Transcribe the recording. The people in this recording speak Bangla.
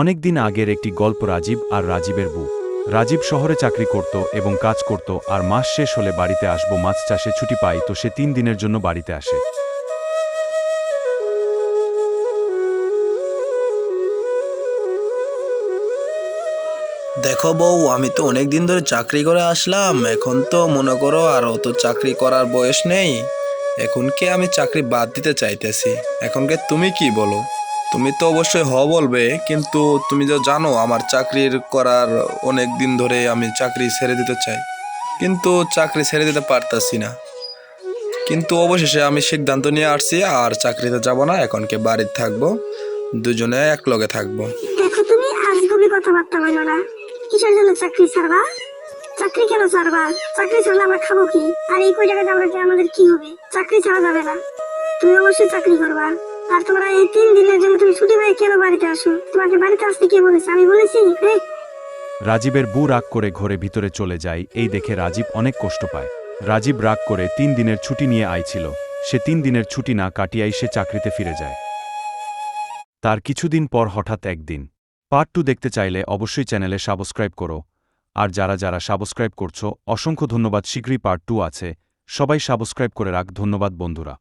অনেক দিন আগের একটি গল্প রাজীব আর রাজীবের বউ। রাজীব শহরে চাকরি করত এবং কাজ করত আর মাস শেষ হলে বাড়িতে আসব, মাছ চাষে ছুটি পাই, তো সে তিন দিনের জন্য বাড়িতে আসে। দেখো বউ, আমি তো অনেক দিন ধরে চাকরি করে আসলাম, এখন তো মনে করো আর অত চাকরি করার বয়স নেই। এখন কে আমি চাকরি বাদ দিতে চাইতেছি? এখনকে তুমি কি বলো? তুমি তো অবশ্যই হ বলবে, কিন্তু তুমি তো জানো আমার চাকরির করার অনেক দিন ধরে আমি চাকরি ছেড়ে দিতে চাই। কিন্তু চাকরি ছেড়ে দিতে পারতাছি না। কিন্তু অবশেষে আমি সিদ্ধান্ত নিয়ে আসছি আর চাকরিতে যাব না এখনকে বাড়িতে থাকব, দুজনে এক লগে থাকব। দেখো তুমি আজগুবি কথাবার্তা বলো না। কিসের জন্য চাকরি ছাড়বা? চাকরি কেন ছাড়বা? চাকরি ছাড়লে আমরা খাব কি? আর এই কই টাকাতে আমরা আমাদের কি হবে? চাকরি ছাড়া যাবে না। তুমি অবশ্যই চাকরি করবা। আর তোমরা এই তিন দিনের জন্য তুমি ছুটি পেয়ে কেন বাড়িতে আসো? তোমাকে বাড়িতে আসতে কে বলেছে? আমি বলেছি রাজীবের বু রাগ করে ঘরে ভিতরে চলে যায়, এই দেখে রাজীব অনেক কষ্ট পায়। রাজীব রাগ করে তিন দিনের ছুটি নিয়ে আইছিল। সে তিন দিনের ছুটি না কাটিয়াই সে চাকরিতে ফিরে যায়। তার কিছুদিন পর হঠাৎ একদিন। পার্ট টু দেখতে চাইলে অবশ্যই চ্যানেলে সাবস্ক্রাইব করো। আর যারা যারা সাবস্ক্রাইব করছ, অসংখ্য ধন্যবাদ, শীঘ্রই পার্ট টু আছে। সবাই সাবস্ক্রাইব করে রাখ, ধন্যবাদ বন্ধুরা।